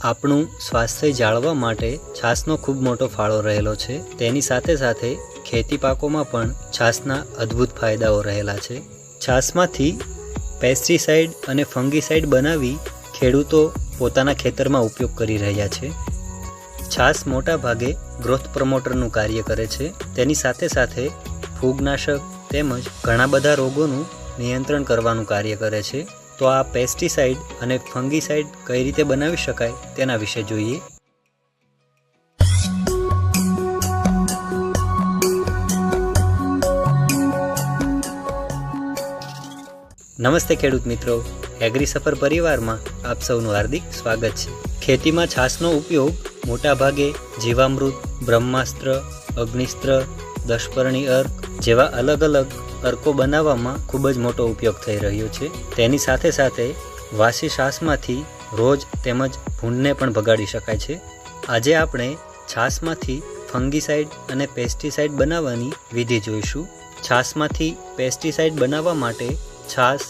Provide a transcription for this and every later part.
આપણું સ્વાસ્થ્ય જાળવવા માટે છાશનો ખૂબ મોટો ફાળો રહેલો છે. તેની સાથે સાથે ખેતી પાકોમાં પણ છાશના અદ્ભુત ફાયદાઓ રહેલા છે. છાશમાંથી પેસ્ટિસાઇડ અને ફંગીસાઇડ બનાવી ખેડૂતો પોતાના ખેતરમાં ઉપયોગ કરી રહ્યા છે. છાશ મોટા ભાગે ગ્રોથ પ્રમોટરનું કાર્ય કરે છે. તેની સાથે સાથે ફૂગનાશક તેમજ ઘણા બધા રોગોનું નિયંત્રણ કરવાનું કાર્ય કરે છે. તો આ પેસ્ટિસાઇડ અને ફંગીસાઇડ કઈ રીતે બનાવી શકાય તેના વિશે જોઈએ. નમસ્તે ખેડૂત મિત્રો એગ્રી સફર પરિવારમાં આપ સૌનું હાર્દિક સ્વાગત છે. ખેતીમાં છાશનો ઉપયોગ મોટાભાગે જીવામૃત, બ્રહ્માસ્ત્ર, અગ્નિસ્ત્ર દશપર્ણી અર્ક જેવા અલગ અલગ અર્કો બનાવવામાં ખૂબ જ મોટો ઉપયોગ થઈ રહ્યો છે. તેની સાથે સાથે વાસી છાસમાંથી રોજ તેમજ ભૂંડને પણ ભગાડી શકાય છે. આજે આપણે છાશમાંથી ફંગીસાઇડ અને પેસ્ટિસાઇડ બનાવવાની વિધિ જોઈશું. છાસમાંથી પેસ્ટિસાઇડ બનાવવા માટે છાસ,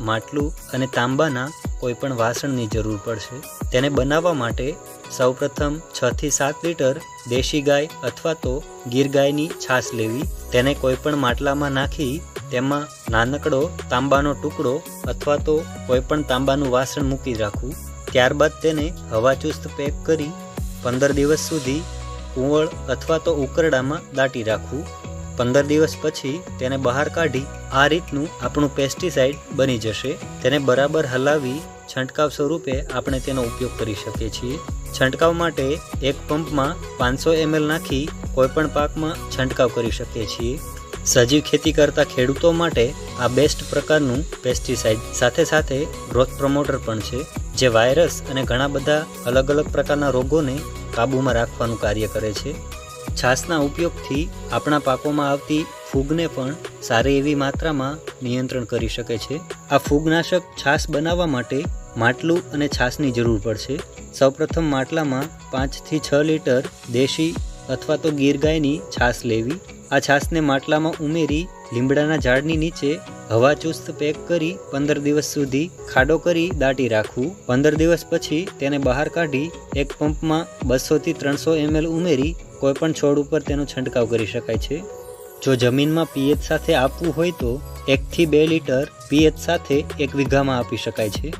માટલું અને તાંબાના કોઈપણ વાસણની જરૂર પડશે. તેને બનાવવા માટે સૌપ્રથમ છ થી સાત લીટર દેશી ગાય અથવા તો ગીર ગાયની છાશ લેવી. તેને કોઈપણ માટલામાં નાખી તેમાં નાનકડો તાંબાનો ટુકડો અથવા તો કોઈપણ તાંબાનું વાસણ મૂકી રાખવું. ત્યારબાદ તેને હવાચુસ્ત પેક કરી પંદર દિવસ સુધી કુંવળ અથવા તો ઉકરડામાં દાટી રાખવું. પંદર દિવસ પછી તેને બહાર કાઢી આ રીતનું આપણું પેસ્ટિસાઇડ બની જશે. તેને બરાબર હલાવી છંટકાવ સ્વરૂપે આપણે તેનો ઉપયોગ કરી શકીએ છીએ. છંટકાવ માટે એક પંપમાં પાંચસો એમએલ નાખી કોઈપણ પાકમાં છંટકાવ કરી શકીએ છીએ. સજીવ ખેતી કરતા ખેડૂતો માટે આ બેસ્ટ પ્રકારનું પેસ્ટિસાઇડ સાથે સાથે ગ્રોથ પ્રમોટર પણ છે, જે વાયરસ અને ઘણા બધા અલગ અલગ પ્રકારના રોગોને કાબૂમાં રાખવાનું કાર્ય કરે છે. છાશના ઉપયોગથી આપણા પાકોમાં આવતી ફૂગને પણ સારી એવી માત્રામાં નિયંત્રણ કરી શકે છે. આ ફૂગનાશક છાશ બનાવવા માટે માટલું અને છાશની જરૂર પડશે. સૌપ્રથમ માટલામાં પાંચથી છ લીટર દેશી અથવા તો ગીર ગાયની છાશ લેવી. આ છાશને માટલામાં ઉમેરી લીમડાના ઝાડની નીચે હવા ચુસ્ત પેક કરી પંદર દિવસ સુધી ખાડો કરી દાટી રાખવું. પંદર દિવસ પછી તેને બહાર કાઢી એક પંપમાં બસોથી ત્રણસો એમએલ ઉમેરી કોઈપણ છોડ ઉપર તેનો છંટકાવ કરી શકાય છે. જો જમીનમાં પિયત સાથે આપવું હોય તો એકથી બે લીટર પિયત સાથે એક વીઘામાં આપી શકાય છે.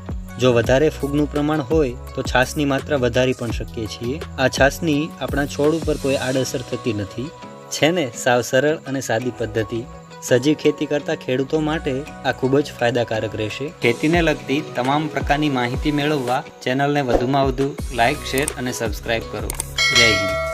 જો વધારે ફૂગનું પ્રમાણ હોય, તો છાશની માત્રા વધારી પણ શકીએ છીએ. આ છાશની આપણા છોડ ઉપર કોઈ આડઅસર થતી નથી. છે ને, સાવ સરળ અને સાદી પદ્ધતિ. સજીવ ખેતી કરતા ખેડૂતો માટે આ ખૂબ જ ફાયદાકારક રહેશે. ખેતીને લગતી તમામ પ્રકારની માહિતી મેળવવા ચેનલને વધુમાં વધુ લાઇક શેર અને સબસ્ક્રાઇબ કરો. જય હિન્દ.